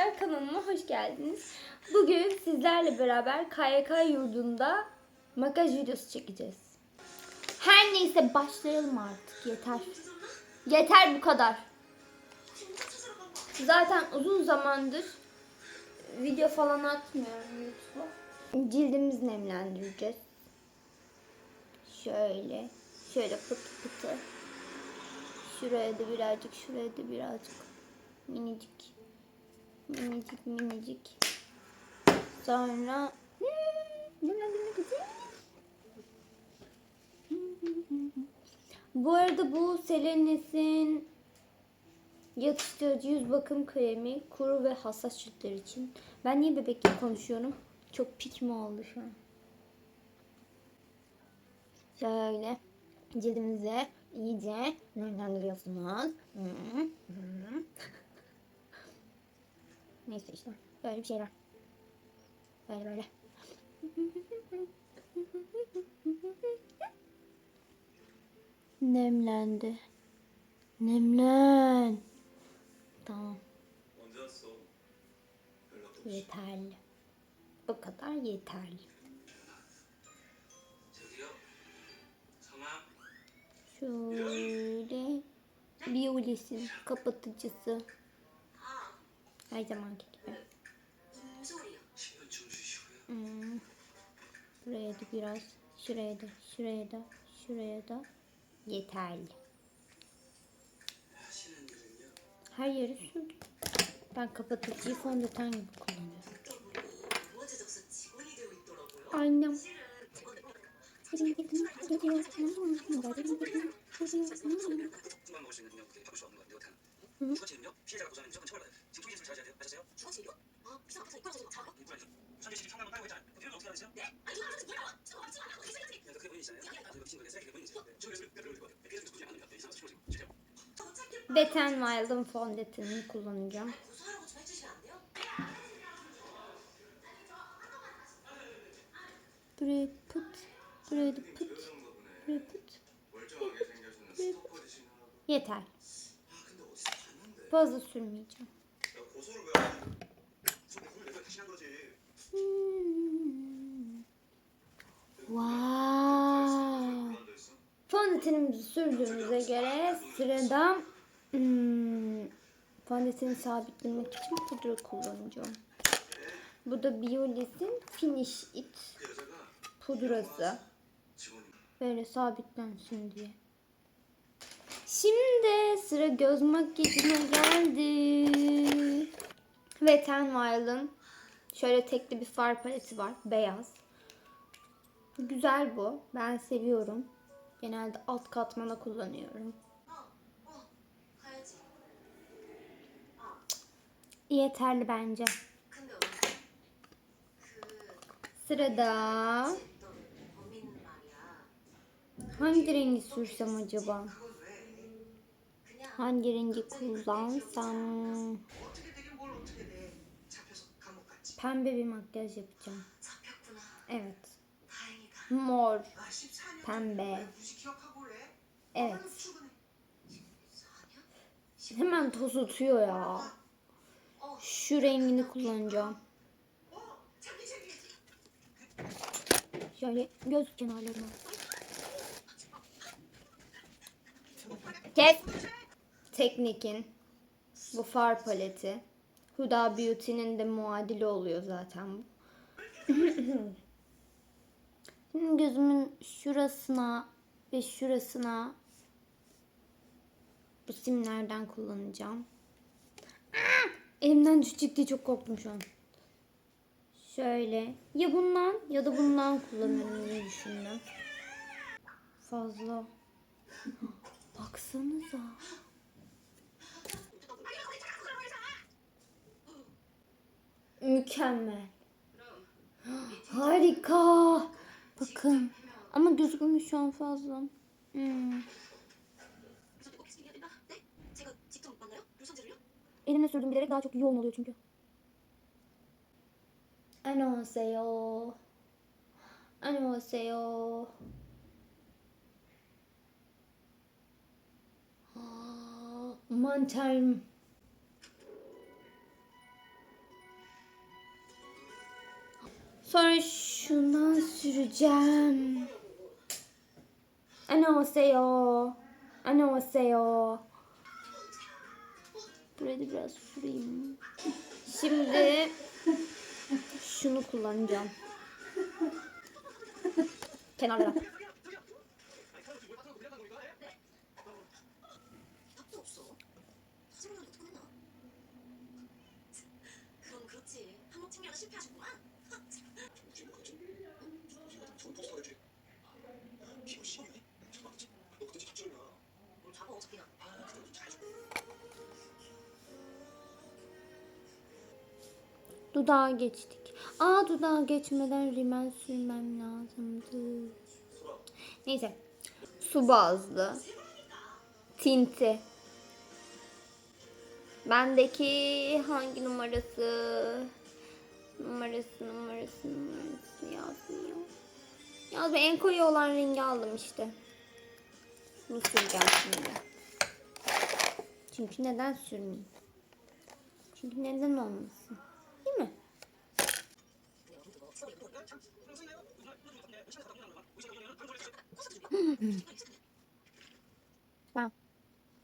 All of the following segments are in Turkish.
arkadaşlar kanalıma hoş geldiniz. Bugün sizlerle beraber KYK yurdunda makyaj videosu çekeceğiz. Her neyse başlayalım artık yeter. Yeter bu kadar. Zaten uzun zamandır video falan atmıyorum YouTube'a. Cildimizi nemlendireceğiz. Şöyle, şöyle pıtı pıtı. Şuraya da birazcık, şuraya da birazcık. Minicik. Minicik minicik. Sonra. Bu arada bu Selenes'in yatıştırıcı yüz bakım kremi kuru ve hassas ciltler için. Ben niye bebek gibi konuşuyorum? Çok pik mi oldu şu an? Şöyle cildimize iyice nemlendiriyorsunuz. Neyse işte böyle bir şeyler. Böyle böyle. Nemlendi. Nemlen. Tamam. Yeterli. Bu kadar yeterli. Şöyle bir Ulis'in kapatıcısı. Her zamanki gibi. Hmm. Buraya da biraz. Şuraya da, şuraya da, şuraya da. Yeterli. Her yeri sürdüm. Ben kapatıcıyı fondöten gibi kullanıyorum. Annem. -hı. Beten Wild'ın fondötenini kullanacağım. Buraya put, buraya da put, buraya put, buraya put. Yeter. Fazla sürmeyeceğim. 물 내서 대신한 거지 Hmm. Wow. 그만뒀어? Fondötenimizi sürdüğümüze göre sırada hmm, fondöteni sabitlemek için pudra kullanacağım. Bu da Biolis'in Finish It 그 여자가 pudrası. 직원이 Böyle sabitlensin diye. Şimdi sıra göz makyajına geldi. Wet n Wild'ın Şöyle tekli bir far paleti var. Beyaz. Güzel bu. Ben seviyorum. Genelde alt katmana kullanıyorum. Yeterli bence. Sırada hangi rengi sürsem acaba? Hangi rengi kullansam? Pembe bir makyaj yapacağım. Evet. Mor. Pembe. Evet. Hemen toz utuyor ya. Şu rengini kullanacağım. Şöyle göz kenarlarına. Tek teknikin bu far paleti. Huda Beauty'nin de muadili oluyor zaten bu. Şimdi gözümün şurasına ve şurasına bu simlerden kullanacağım. Ah! Elimden düşecek diye çok korktum şu an. Şöyle ya bundan ya da bundan kullanırım diye düşündüm. Fazla. Baksanıza. Mükemmel. Harika. Bakın. Ama gözükmüş şu an fazla. Hmm. 저도 꼭 있으면 해야 된다. 네? 제가 직접 만나요? 물성제를요? Elimle sürdüm bilerek daha çok yoğun oluyor çünkü. 안녕하세요. 안녕하세요. 아, One Sonra şundan süreceğim. Annyeonghaseyo. Annyeonghaseyo. Burayı da biraz süreyim. Şimdi şunu kullanacağım. Kenarlara. 답도 없어. 사진관이 어떻게 끝나? 그럼 그렇지. 한 번 챙겨다 실패하셨구만. Dudağa geçtik. Aa dudağa geçmeden rimel sürmem lazımdı. Neyse. Su bazlı. Tinti. Bendeki hangi numarası? Numarası, numarası, numarası yazmıyor. Yazmıyor. En koyu olan rengi aldım işte. Bunu süreceğim şimdi. Çünkü neden sürmeyeyim? Çünkü neden olmasın? Değil mi? Vah.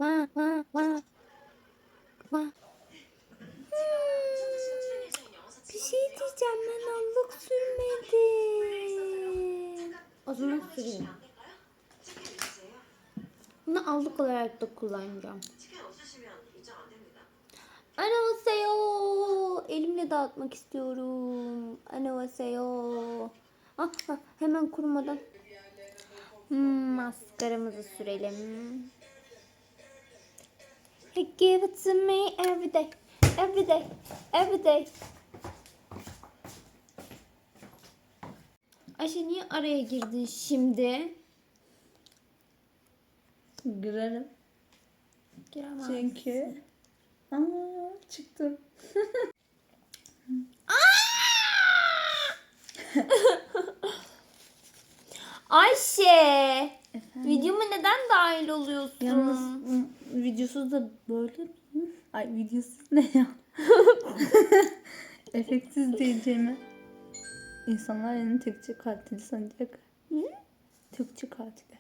Vah vah Azına süreyim. Bunu aldık olarak da kullanacağım. Anavaseyo. Elimle dağıtmak istiyorum. Anavaseyo. Ah, ah hemen kurumadan. Hmm, maskaramızı sürelim. He give it to me every day, every day, every day. Ayşe niye araya girdin şimdi? Girerim. Giremem. Çünkü. Aa, çıktım. Ayşe. Videoma neden dahil oluyorsun? Yalnız ım, videosuz da böyle mi? Ay videosuz ne ya? Efektsiz diyeceğimi. İnsanlar yeni Türkçe katili sanacak. Türkçe katili.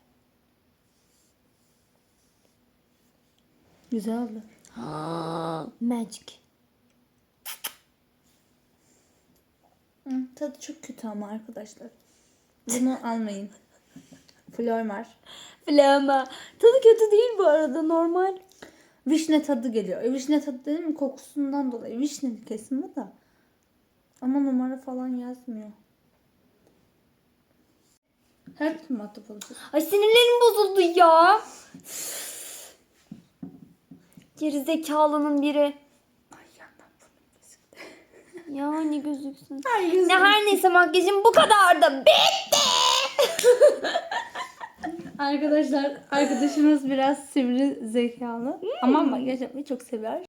Güzel oldu. Magic. Hı, tadı çok kötü ama arkadaşlar. Bunu almayın. Flormar. Flama. Tadı kötü değil bu arada normal. Vişne tadı geliyor. E, vişne tadı dedim mi kokusundan dolayı. Vişne kesin bu da. Ama numara falan yazmıyor. Her türlü matap olacak. Ay sinirlerim bozuldu ya. Gerizekalının biri. Ay yandan bunu. Ya ne gözüksün. Ay gözüm. Ne her neyse makyajım bu kadardı. Bitti. Arkadaşlar arkadaşımız biraz sivri zekalı. Ama makyaj yapmayı çok sever.